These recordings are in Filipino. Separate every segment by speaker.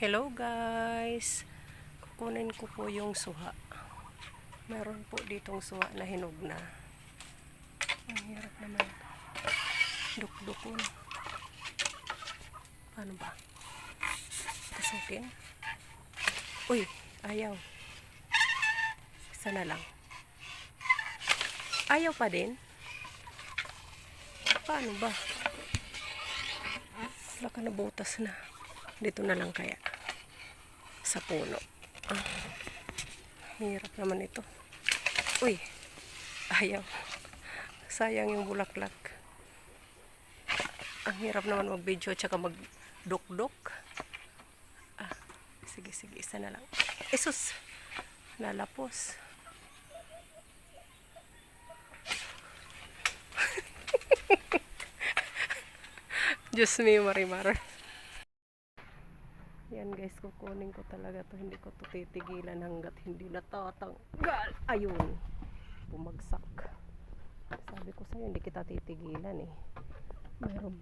Speaker 1: Hello guys! Kukunin ko po yung suha. Meron po ditong suha na hinog na. Ang hirap naman. Dukdukon. Paano ba? Pasukin? Uy! Ayaw. Isa na lang. Ayaw pa din? Paano ba? Wala ka na butas na. Dito na lang kaya. Sa puno. Ah, hirap naman ito. Uy! Ayaw. Sayang yung bulaklak. Ang hirap naman mag-video tsaka mag-duk-duk. Ah, sige, sige. Isa na lang. Isus! Nalapos. Diyos me, Marimar. Yan guys, kukunin ko talaga to. Hindi ko to titigilan hanggat hindi natatanggal. Ayun. Bumagsak. Sabi ko sa'yo, hindi kita titigilan eh. Meron.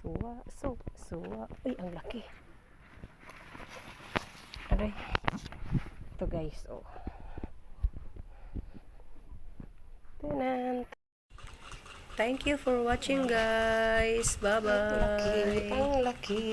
Speaker 1: Suwa. So, suwa. Uy, ang laki. Aray. Ito guys, oh. Tenant. Thank you for watching guys. Bye-bye.
Speaker 2: Laki, ang laki.